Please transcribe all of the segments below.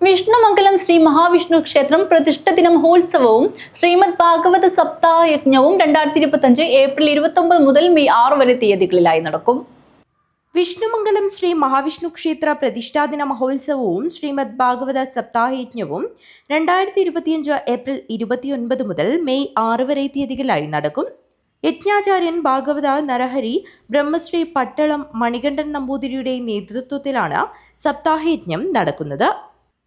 വിഷ്ണുമംഗലം ശ്രീ മഹാവിഷ്ണു ക്ഷേത്രം പ്രതിഷ്ഠ ദിന മഹോത്സവവും ശ്രീമദ് ഭാഗവത സപ്താഹ യജ്ഞവും രണ്ടായിരത്തി ഇരുപത്തഞ്ച് ഏപ്രിൽ ഇരുപത്തി ഒമ്പത് മുതൽ മെയ് ആറ് വരെ തീയതികളിലായി നടക്കും. വിഷ്ണുമംഗലം ശ്രീ മഹാവിഷ്ണു ക്ഷേത്ര പ്രതിഷ്ഠാദിന മഹോത്സവവും ശ്രീമദ് ഭാഗവത സപ്താഹയജ്ഞവും രണ്ടായിരത്തി ഇരുപത്തിയഞ്ച് ഏപ്രിൽ ഇരുപത്തിയൊൻപത് മുതൽ മെയ് ആറ് വരെ തീയതികളായി നടക്കും. യജ്ഞാചാര്യൻ ഭാഗവത നരഹരി ബ്രഹ്മശ്രീ പട്ടളം മണികണ്ഠൻ നമ്പൂതിരിയുടെ നേതൃത്വത്തിലാണ് സപ്താഹയജ്ഞം നടക്കുന്നത്.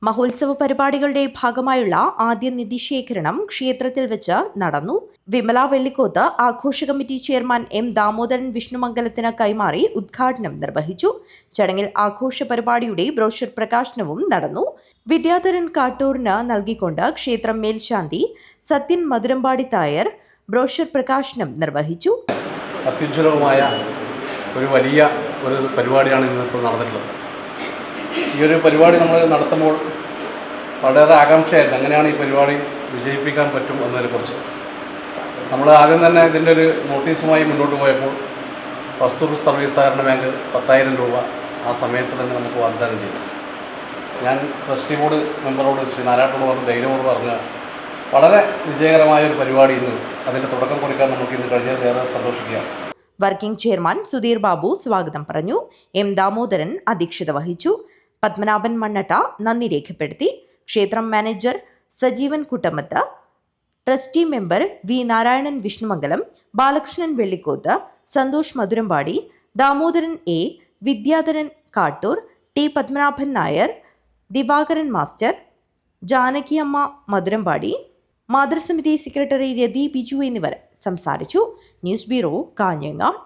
മഹോത്സവ പരിപാടികളുടെ ഭാഗമായുള്ള ആദ്യ നിധി ശേഖരണം ക്ഷേത്രത്തിൽ വെച്ച് നടന്നു. വിമല വെള്ളിക്കോത്ത് ആഘോഷ കമ്മിറ്റി ചെയർമാൻ എം ദാമോദരൻ വിഷ്ണുമംഗലത്തിന് കൈമാറി ഉദ്ഘാടനം നിർവഹിച്ചു. ചടങ്ങിൽ ആഘോഷ പരിപാടിയുടെ ബ്രോഷർ പ്രകാശനവും നടന്നു. വിദ്യാധരൻ കാട്ടൂറിന് നൽകിക്കൊണ്ട് ക്ഷേത്രം മേൽശാന്തി സത്യൻ മധുരമ്പാടി തായർ ബ്രോഷർ പ്രകാശനം നിർവഹിച്ചു. അത്യുജ്വലവുമായ ഒരു വലിയ ഒരു പരിപാടിയാണ് ഇന്നിപ്പോൾ നടന്നിട്ടുള്ളത്. ഈ ഒരു പരിപാടി നമ്മൾ നടത്തുമ്പോൾ വളരെ ആകാംക്ഷയായിരുന്നു. എങ്ങനെയാണ് ഈ പരിപാടി വിജയിപ്പിക്കാൻ പറ്റും എന്നതിനെക്കുറിച്ച്. നമ്മൾ ആദ്യം തന്നെ ഇതിന്റെ ഒരു നോട്ടീസുമായി മുന്നോട്ട് പോയപ്പോൾ വസ്തു സർവീസ് സഹകരണ ബാങ്ക് പത്തായിരം രൂപ ആ സമയത്ത് തന്നെ നമുക്ക് വാഗ്ദാനം ചെയ്തു. ഞാൻ ട്രസ്റ്റി ബോർഡ് മെമ്പറോട് ശ്രീ പറഞ്ഞ് ധൈര്യമോട് പറഞ്ഞ വളരെ വിജയകരമായ ഒരു പരിപാടി ഇന്ന്. അതിന്റെ തുടക്കം കുറിക്കാൻ നമുക്ക് ഇന്ന് കഴിഞ്ഞത് ഏറെ സന്തോഷിക്കുകയാണ്. വർക്കിംഗ് ചെയർമാൻ സുധീർ ബാബു സ്വാഗതം പറഞ്ഞു. എം ദാമോദരൻ അധ്യക്ഷത വഹിച്ചു. പത്മനാഭൻ മണ്ണട്ട നന്ദി രേഖപ്പെടുത്തി. ക്ഷേത്രം manager Sajeevan Kuttamath. Trustee member V Narayanan Vishnumangalam Balakrishnan Vellikoth Santhosh Madhurampadi Damodaran A Vidyadharan Kattur T Padmanabhan Nair Divakaran master Janakiyamma Madhurampadi മാതൃസമിതി secretary Rathi Biju എന്നിവർ സംസാരിച്ചു. News bureau Kanhangad.